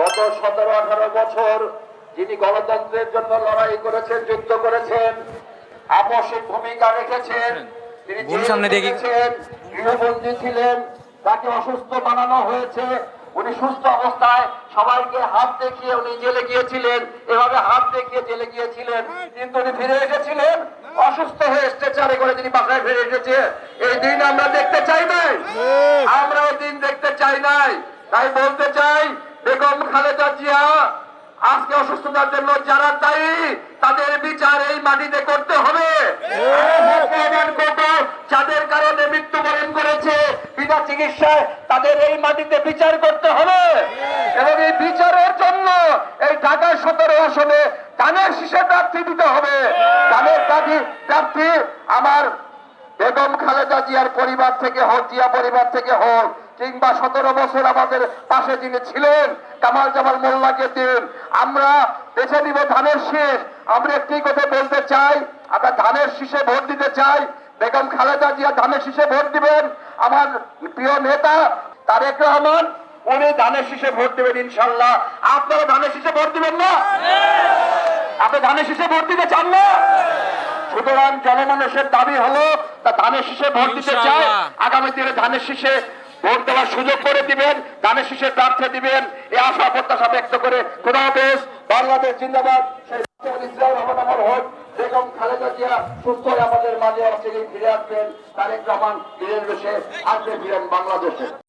গত সতেরো আঠারো বছর যিনি গণতন্ত্রের জন্য লড়াই করেছেন যুদ্ধ করেছেন আপসিক ভূমিকা রেখেছেন তিনি সামনে। গৃহবন্দী ছিলেন তাকে অসুস্থ বানানো হয়েছে উনি সুস্থ অবস্থায় সবাইকে হাত দেখিয়ে উনি জেলে গিয়েছিলেন এভাবে হাত দেখিয়ে জেলে গিয়েছিলেন কিন্তু উনি ফিরে এসেছিলেন অসুস্থ হয়ে স্ট্রেচারে করে তিনি বাসায় ফিরে এসেছে। এই দিন আমরা দেখতে চাই নাই। আমরা এই দিন দেখতে চাই নাই। তাই বলতে চাই, বেগম খালেদা জিয়া, আজকে অসুস্থতার জন্য যারা দায়ী, তাদের বিচার এই মাটিতে করতে হবে। যাদের কারণে মৃত্যুবরণ করেছে, বিনা চিকিৎসায় তাদের এই মাটিতে বিচার করতে হবে। এবং এই বিচারের জন্য এই ঢাকা সতেরো আসনে ধানের শীষে প্রার্থী দিতে হবে। কানের প্রার্থী প্রার্থী আমার বেগম খালেদা জিয়ার পরিবার থেকে হোক, জিয়া পরিবার থেকে হোক কিংবা সতেরো বছর আমাদের পাশে যিনি ছিলেন কামাল জামাল মোল্লাকে দিন আমরা বেছে নিব ধানের শীষ। আমরা একটি কথা বলতে চাই আমরা ধানের শীষে ভোট দিতে চাই। বেগম খালেদা জিয়া ধানের শীষে ভোট দিবেন। আমার প্রিয় নেতা তারেক রহমান উনি ধানের শীষে ভোট দিবেন ইনশাল্লাহ। আপনারা ধানের শীষে ভোট দিবেন না? আপনি ধানের শীষে ভোট দিতে চান না? সুতরাং জনমানুষের দাবি হলো তা ধানের শীষে ভোট দিতে চায় আগামী দিনে ধানের শীষে ভোট দেওয়ার সুযোগ করে দিবেন গানে শীষে প্রার্থী দিবেন। এই আশা, প্রত্যাশা ব্যক্ত করে খোদা হাফেজ, বাংলাদেশ জিন্দাবাদ। আমাদের মাঝে ফিরে আসবেন। তারেক রহমান বেশে আসবে ফিরেন বাংলাদেশে।